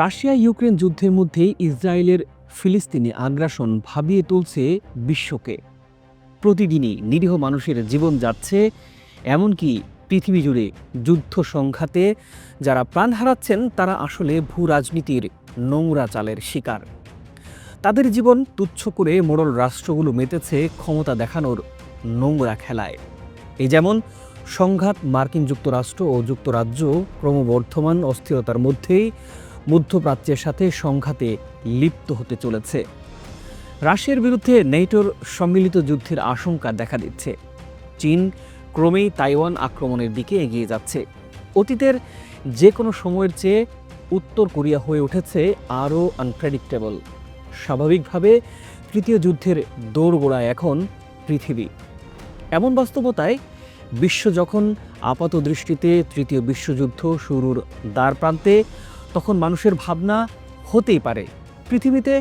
Russia Ukraine যুদ্ধের মধ্যেই ইসরায়েলের ফিলিস্তিনি আগ্রাসন ভাবিয়ে তুলছে বিশ্বকে। প্রতিদিনই নিরীহ মানুষের জীবন যাচ্ছে, এমনকি পৃথিবী জুড়ে যুদ্ধ সংঘাতে যারা প্রাণ হারাচ্ছেন, তারা আসলে ভূ রাজনীতির নোংরা চালের শিকার। তাদের জীবন তুচ্ছ করে মোড়ল রাষ্ট্রগুলো মেতেছে ক্ষমতা দেখানোর নোংরা খেলায়। এই যেমন, সংঘাত মার্কিন যুক্তরাষ্ট্র ও যুক্তরাজ্য ক্রমবর্ধমান অস্থিরতার মধ্যেই মধ্যপ্রাচ্যের সাথে সংঘাতে লিপ্ত হতে চলেছে। রাশিয়ার বিরুদ্ধে নেটোর সম্মিলিত যুদ্ধের আশঙ্কা দেখা দিচ্ছে। চীন ক্রমেই তাইওয়ান আক্রমণের দিকে এগিয়ে যাচ্ছে। অতীতের যে কোনো সময়ের চেয়ে উত্তর কোরিয়া হয়ে উঠেছে আরও আনপ্রেডিক্টেবল স্বাভাবিকভাবে তৃতীয় যুদ্ধের দৌড়গোড়ায় এখন পৃথিবী। এমন বাস্তবতায় বিশ্ব যখন আপাত দৃষ্টিতে তৃতীয় বিশ্বযুদ্ধ শুরুর দ্বার প্রান্তে তখন মানুষের ভাবনা হতেই পারে। পৃথিবীতে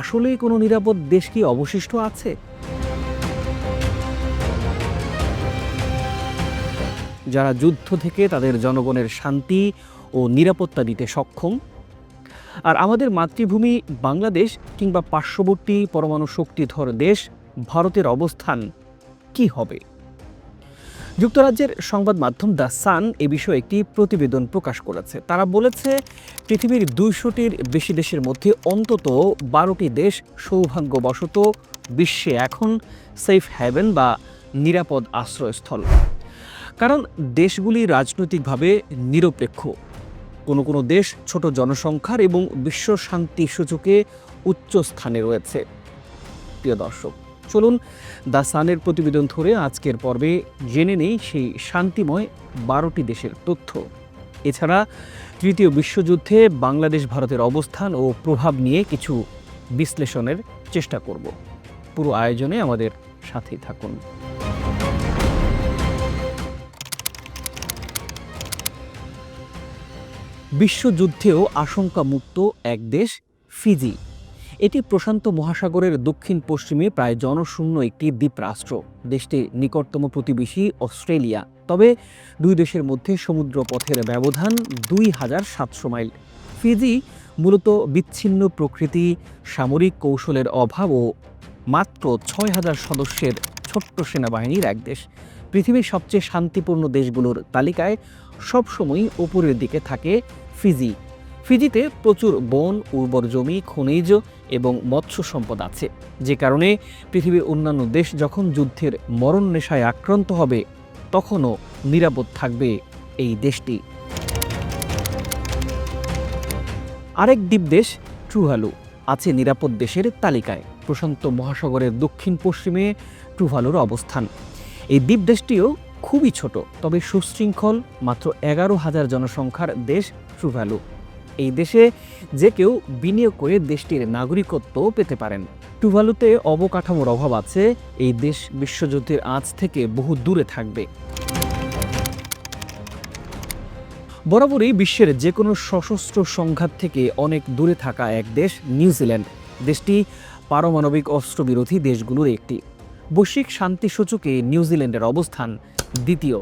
আসলেই কোনো নিরাপদ দেশ কি অবশিষ্ট আছে? যারা যুদ্ধ থেকে তাদের জনগণের শান্তি ও নিরাপত্তা দিতে সক্ষম। আর আমাদের মাতৃভূমি বাংলাদেশ কিংবা পার্শ্ববর্তী পরমাণু শক্তিধর দেশ, ভারতের অবস্থান কি হবে? যুক্তরাজ্যের সংবাদ মাধ্যম দ্য সান এ বিষয়ে একটি প্রতিবেদন প্রকাশ করেছে। তারা বলেছে, পৃথিবীর দুইশোটির বেশি দেশের মধ্যে অন্তত বারোটি দেশ সৌভাগ্যবশত বিশ্বে এখন সেফ হ্যাভেন বা নিরাপদ আশ্রয়স্থল। কারণ দেশগুলি রাজনৈতিকভাবে নিরপেক্ষ। কোনো কোনো দেশ ছোট জনসংখ্যার এবং বিশ্ব শান্তি সূচকে উচ্চ স্থানে রয়েছে। প্রিয় দর্শক চলুন দ্য সানের প্রতিবেদন ধরে আজকের পর্বে জেনে নেই সেই শান্তিময় বারোটি দেশের তথ্য। এছাড়া তৃতীয় বিশ্বযুদ্ধে বাংলাদেশ ভারতের অবস্থান ও প্রভাব নিয়ে কিছু বিশ্লেষণের চেষ্টা করব। পুরো আয়োজনে আমাদের সাথেই থাকুন। বিশ্বযুদ্ধেও আশঙ্কামুক্ত এক দেশ ফিজি। এটি প্রশান্ত মহাসাগরের দক্ষিণ পশ্চিমে প্রায় জনশূন্য একটি দ্বীপরাষ্ট্র। দেশটির নিকটতম প্রতিবেশী অস্ট্রেলিয়া। তবে দুই দেশের মধ্যে সমুদ্র পথের ব্যবধান দুই হাজার সাতশো মাইল। ফিজি মূলত বিচ্ছিন্ন প্রকৃতি, সামরিক কৌশলের অভাব ও মাত্র ছয় হাজার সদস্যের ছোট্ট সেনাবাহিনীর এক দেশ। পৃথিবীর সবচেয়ে শান্তিপূর্ণ দেশগুলোর তালিকায় সবসময়ই ওপরের দিকে থাকে ফিজি। ফিজিতে প্রচুর বন, উর্বর জমি, খনিজ এবং মৎস্য সম্পদ আছে। যে কারণে পৃথিবীর অন্যান্য দেশ যখন যুদ্ধের মরণ নেশায় আক্রান্ত হবে, তখনও নিরাপদ থাকবে এই দেশটি। আরেক দ্বীপ দেশ, ট্রুভালু, আছে নিরাপদ দেশের তালিকায়, প্রশান্ত মহাসাগরের দক্ষিণ পশ্চিমে ট্রুভালুর অবস্থান। এই দ্বীপ দেশটিও খুবই ছোট, তবে সুশৃঙ্খল, মাত্র এগারো হাজার জনসংখ্যার দেশ ট্রুভ্যালু এই দেশে যে কেউ বিনিয়োগ করে দেশটির নাগরিকত্ব পেতে পারেন। টুভালুতে অবকাঠামোর অভাব আছে, এই দেশ বিশ্বযুদ্ধের আঁচ থেকে বহু দূরে থাকবে। বরাবরই বিশ্বের যে কোনো সশস্ত্র সংঘাত থেকে অনেক দূরে থাকা এক দেশ নিউজিল্যান্ড। দেশটি পারমাণবিক অস্ত্রবিরোধী দেশগুলোর একটি। বৈশ্বিক শান্তি সূচকে নিউজিল্যান্ডের অবস্থান দ্বিতীয়।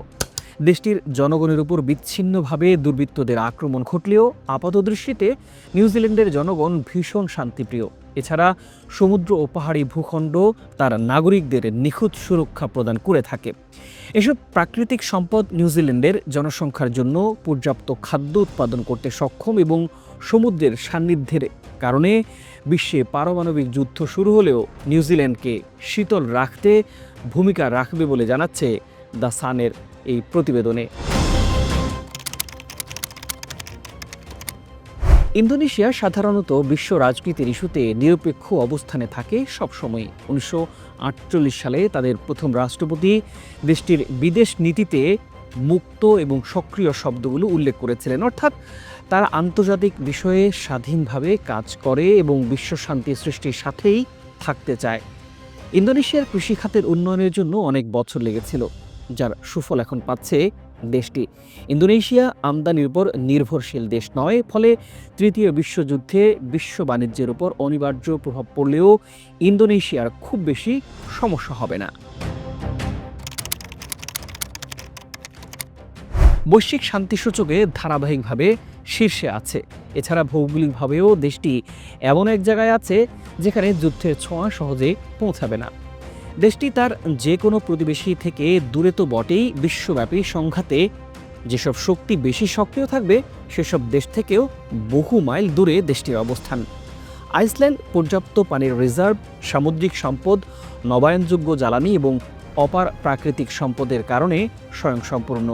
দেশটির জনগণের উপর বিচ্ছিন্নভাবে দুর্বৃত্তদের আক্রমণ ঘটলেও আপাতদৃষ্টিতে নিউজিল্যান্ডের জনগণ ভীষণ শান্তিপ্রিয়। এছাড়া সমুদ্র ও পাহাড়ি ভূখণ্ড তার নাগরিকদের নিখুঁত সুরক্ষা প্রদান করে থাকে। এসব প্রাকৃতিক সম্পদ নিউজিল্যান্ডের জনসংখ্যার জন্য পর্যাপ্ত খাদ্য উৎপাদন করতে সক্ষম এবং সমুদ্রের সান্নিধ্যের কারণে বিশ্বে পারমাণবিক যুদ্ধ শুরু হলেও নিউজিল্যান্ডকে শীতল রাখতে ভূমিকা রাখবে বলে জানাচ্ছে দ্য সানের এই প্রতিবেদনে। ইন্দোনেশিয়া সাধারণত বিশ্ব রাজনীতির ইস্যুতে নিরপেক্ষ অবস্থানে থাকে সবসময় উনিশশো আটচল্লিশ সালে তাদের প্রথম রাষ্ট্রপতি দেশটির বিদেশ নীতিতে মুক্ত এবং সক্রিয় শব্দগুলো উল্লেখ করেছিলেন। অর্থাৎ তারা আন্তর্জাতিক বিষয়ে স্বাধীনভাবে কাজ করে এবং বিশ্ব শান্তি সৃষ্টির সাথেই থাকতে চায়। ইন্দোনেশিয়ার কৃষি খাতের উন্নয়নের জন্য অনেক বছর লেগেছিল। যার সুফল এখন পাচ্ছে দেশটি। ইন্দোনেশিয়া আমদানির উপর নির্ভরশীল দেশ নয়, ফলে তৃতীয় বিশ্বযুদ্ধে বিশ্ব বাণিজ্যের উপর অনিবার্য প্রভাব পড়লেও ইন্দোনেশিয়ার খুব বেশি সমস্যা হবে না। বৈশ্বিক শান্তিসূচকে ধারাবাহিকভাবে শীর্ষে আছে। এছাড়া ভৌগোলিকভাবেও দেশটি এমন এক জায়গায় আছে যেখানে যুদ্ধের ছোঁয়া সহজে পৌঁছাবে না। দেশটি তার যে কোনো প্রতিবেশী থেকে দূরে তো বটেই বিশ্বব্যাপী সংঘাতে। যেসব শক্তি বেশি সক্রিয় থাকবে, সেসব দেশ থেকেও বহু মাইল দূরে দেশটির অবস্থান। আইসল্যান্ড পর্যাপ্ত পানির রিজার্ভ, সামুদ্রিক সম্পদ, নবায়নযোগ্য জ্বালানি এবং অপার প্রাকৃতিক সম্পদের কারণে স্বয়ংসম্পূর্ণ।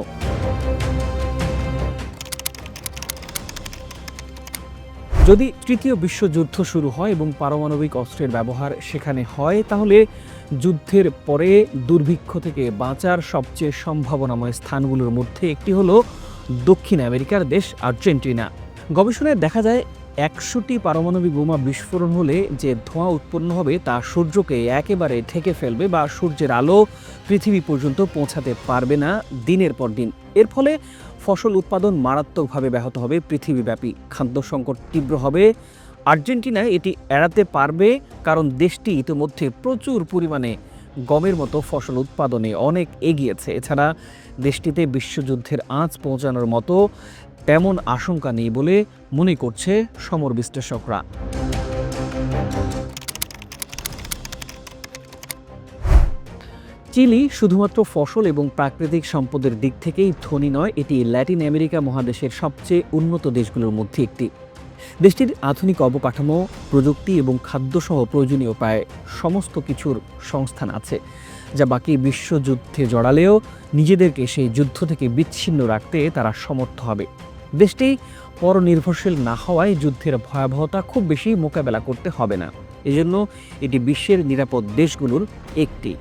যদি তৃতীয় বিশ্বযুদ্ধ শুরু হয় এবং পারমাণবিক অস্ত্রের ব্যবহার সেখানে হয়, তাহলে যুদ্ধের পরে দুর্ভিক্ষ থেকে বাঁচার সবচেয়ে সম্ভাবনাময় স্থানগুলোর মধ্যে একটি হলো দক্ষিণ আমেরিকার দেশ আর্জেন্টিনা। গবেষণায় দেখা যায় একশোটি পারমাণবিক বোমা বিস্ফোরণ হলে যে ধোঁয়া উৎপন্ন হবে তা সূর্যকে একেবারে ঢেকে ফেলবে বা সূর্যের আলো পৃথিবী পর্যন্ত পৌঁছাতে পারবে না দিনের পর দিন। এর ফলে ফসল উৎপাদন মারাত্মকভাবে ব্যাহত হবে, পৃথিবীব্যাপী খাদ্য সংকট তীব্র হবে আর্জেন্টিনা এটি এড়াতে পারবে কারণ দেশটি ইতিমধ্যে প্রচুর পরিমাণে গমের মতো ফসল উৎপাদনে অনেক এগিয়েছে। এছাড়া দেশটিতে বিশ্বযুদ্ধের আঁচ পৌঁছানোর মতো তেমন আশঙ্কা নেই বলে মনে করছে সমর বিশ্লেষকরা। চিলি শুধুমাত্র ফসল এবং প্রাকৃতিক সম্পদের দিক থেকেই ধনী নয়, এটি ল্যাটিন আমেরিকা মহাদেশের সবচেয়ে উন্নত দেশগুলোর মধ্যে একটি। দেশটির আধুনিক অবকাঠামো, প্রযুক্তি এবং খাদ্যসহ প্রয়োজনীয় প্রায় সমস্ত কিছুর সংস্থান আছে, যা বাকি বিশ্বযুদ্ধে জড়ালেও নিজেদেরকে সেই যুদ্ধ থেকে বিচ্ছিন্ন রাখতে তারা সমর্থ হবে। দেশটি পরনির্ভরশীল না হওয়ায় যুদ্ধের ভয়াবহতা খুব বেশি মোকাবেলা করতে হবে না। এজন্য এটি বিশ্বের নিরাপদ দেশগুলোর একটি।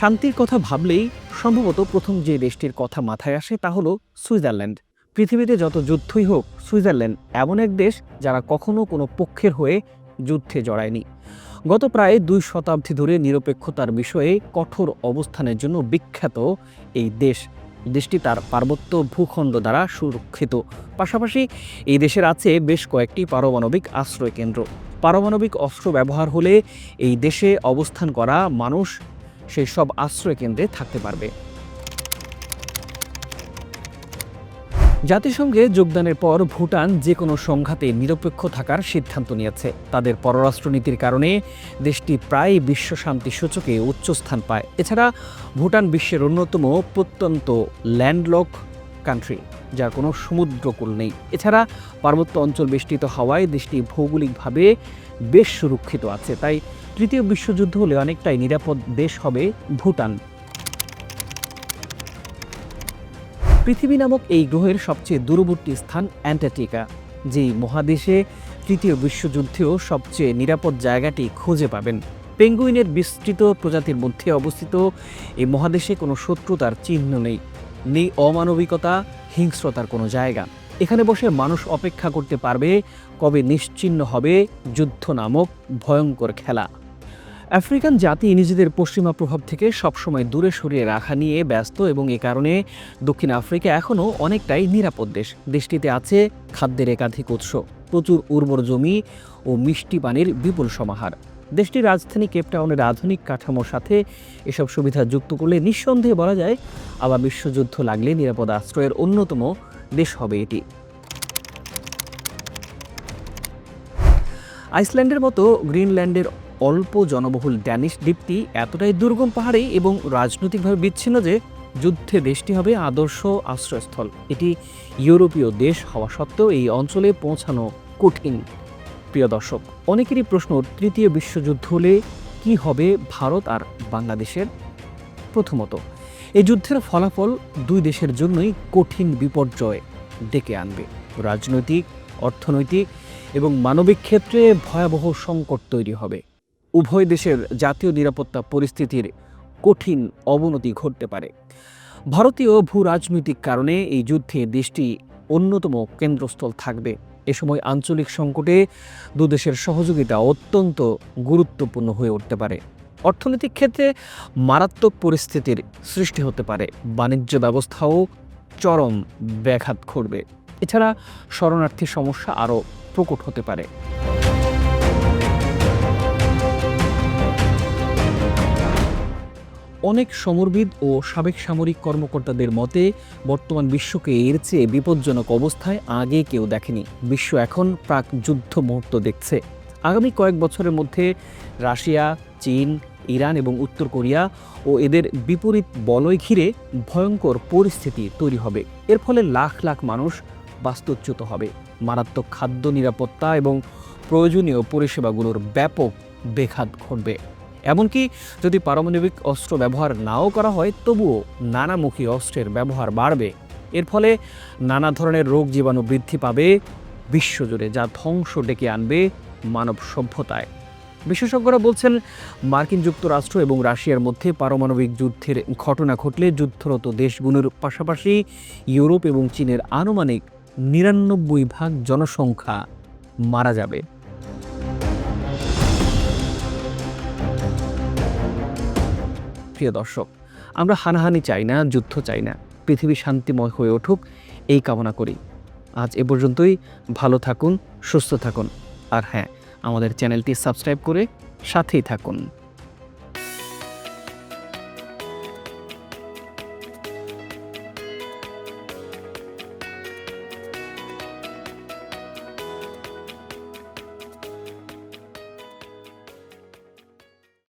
শান্তির কথা ভাবলেই সম্ভবত প্রথম যে দেশটির কথা মাথায় আসে তা হলো সুইজারল্যান্ড। পৃথিবীতে যত যুদ্ধই হোক, সুইজারল্যান্ড এমন এক দেশ যারা কখনো কোনো পক্ষের হয়ে যুদ্ধে জড়ায়নি। গত প্রায় দুই শতাব্দী ধরে নিরপেক্ষতার বিষয়ে কঠোর অবস্থানের জন্য বিখ্যাত এই দেশ। দেশটি তার পার্বত্য ভূখণ্ড দ্বারা সুরক্ষিত। পাশাপাশি এই দেশের আছে বেশ কয়েকটি পারমাণবিক আশ্রয় কেন্দ্র পারমাণবিক অস্ত্র ব্যবহার হলে এই দেশে অবস্থান করা মানুষ সেই সব আশ্রয় কেন্দ্রে থাকতে পারবে। জাতিসংঘে যোগদানের পর ভুটান যে কোনো সংঘাতে নিরপেক্ষ থাকার সিদ্ধান্ত নিয়েছে। তাদের পররাষ্ট্রনীতির কারণে দেশটি প্রায় বিশ্ব শান্তি সূচকে উচ্চস্থান পায়। এছাড়া ভুটান বিশ্বের অন্যতম প্রত্যন্ত ল্যান্ডলক কান্ট্রি যার কোনো সমুদ্রকূল নেই। এছাড়া পার্বত্য অঞ্চল বেষ্টিত হওয়ায় দেশটি ভৌগোলিকভাবে বেশ সুরক্ষিত আছে। তাই তৃতীয় বিশ্বযুদ্ধ হলে অনেকটাই নিরাপদ দেশ হবে ভুটান। পৃথিবী নামক এই গ্রহের সবচেয়ে দূরবর্তী স্থান অ্যান্টার্কটিকা, যেই মহাদেশে তৃতীয় বিশ্বযুদ্ধেও সবচেয়ে নিরাপদ জায়গাটি খুঁজে পাবেন। পেঙ্গুইনের বিস্তৃত প্রজাতির মধ্যে অবস্থিত এই মহাদেশে কোনো শত্রুতার চিহ্ন নেই। নেই অমানবিকতা, হিংস্রতার কোনো জায়গা। এখানে বসে মানুষ অপেক্ষা করতে পারবে কবে নিশ্চিহ্ন হবে যুদ্ধ নামক ভয়ঙ্কর খেলা। আফ্রিকান জাতি নিজেদের পশ্চিমা প্রভাব থেকে সবসময় দূরে সরিয়ে রাখা নিয়ে ব্যস্ত এবং এ কারণে দক্ষিণ আফ্রিকা এখনও অনেকটাই নিরাপদ দেশ। দেশটিতে আছে খাদ্যের একাধিক উৎস, প্রচুর উর্বর জমি ও মিষ্টি পানির বিপুল সমাহার। দেশটির রাজধানী কেপটাউনের আধুনিক কাঠামোর সাথে এসব সুবিধা যুক্ত করলে নিঃসন্দেহে বলা যায়, আবার বিশ্বযুদ্ধ লাগলে নিরাপদ আশ্রয়ের অন্যতম দেশ হবে এটি। আইসল্যান্ডের মতো গ্রিনল্যান্ডের অল্প জনবহুল ড্যানিশ দ্বীপটি এতটাই দুর্গম পাহাড়ে এবং রাজনৈতিকভাবে বিচ্ছিন্ন যে যুদ্ধে দেশটি হবে আদর্শ আশ্রয়স্থল। এটি ইউরোপীয় দেশ হওয়া সত্ত্বেও এই অঞ্চলে পৌঁছানো কঠিন। প্রিয় দর্শক, অনেকেরই প্রশ্ন, তৃতীয় বিশ্বযুদ্ধ হলে কি হবে ভারত আর বাংলাদেশের? প্রথমত, এই যুদ্ধের ফলাফল দুই দেশের জন্যই কঠিন বিপর্যয় ডেকে আনবে। রাজনৈতিক, অর্থনৈতিক এবং মানবিক ক্ষেত্রে ভয়াবহ সংকট তৈরি হবে। উভয় দেশের জাতীয় নিরাপত্তা পরিস্থিতির কঠিন অবনতি ঘটতে পারে। ভারতীয় ভূ রাজনৈতিক কারণে এই যুদ্ধে দেশটি অন্যতম কেন্দ্রস্থল থাকবে। এ সময় আঞ্চলিক সংকটে দুদেশের সহযোগিতা অত্যন্ত গুরুত্বপূর্ণ হয়ে উঠতে পারে। অর্থনৈতিক ক্ষেত্রে মারাত্মক পরিস্থিতির সৃষ্টি হতে পারে। বাণিজ্য ব্যবস্থাও চরম ব্যাঘাত ঘটবে। এছাড়া শরণার্থী সমস্যা আরও প্রকট হতে পারে। অনেক সমরবিদ ও সাবেক সামরিক কর্মকর্তাদের মতে, বর্তমান বিশ্বকে এর চেয়ে বিপজ্জনক অবস্থায় আগে কেউ দেখেনি। বিশ্ব এখন প্রাক যুদ্ধ মুহূর্ত দেখছে। আগামী কয়েক বছরের মধ্যে রাশিয়া, চীন, ইরান এবং উত্তর কোরিয়া ও এদের বিপরীত বলয় ঘিরে ভয়ঙ্কর পরিস্থিতি তৈরি হবে। এর ফলে লাখ লাখ মানুষ বাস্তুচ্যুত হবে। মারাত্মক খাদ্য নিরাপত্তা এবং প্রয়োজনীয় পরিষেবাগুলোর ব্যাপক বেঘাত ঘটবে। এমনকি যদি পারমাণবিক অস্ত্র ব্যবহার নাও করা হয়, তবুও নানামুখী অস্ত্রের ব্যবহার বাড়বে। এর ফলে নানা ধরনের রোগ জীবাণু বৃদ্ধি পাবে, বিশ্বজুড়ে যা ধ্বংস ডেকে আনবে মানব সভ্যতায়। বিশেষজ্ঞরা বলছেন, মার্কিন যুক্তরাষ্ট্র এবং রাশিয়ার মধ্যে পারমাণবিক যুদ্ধের ঘটনা ঘটলে যুদ্ধরত দেশগুলোর পাশাপাশি ইউরোপ এবং চীনের আনুমানিক নিরানব্বই ভাগ জনসংখ্যা মারা যাবে। প্রিয় দর্শক, আমরা হানাহানি চাই না, যুদ্ধ চাই না। পৃথিবী শান্তিময় হয়ে উঠুক, এই কামনা করি। আজ এ পর্যন্তই, ভালো থাকুন, সুস্থ থাকুন। আর হ্যাঁ আমাদের চ্যানেলটি সাবস্ক্রাইব করে সাথেই থাকুন।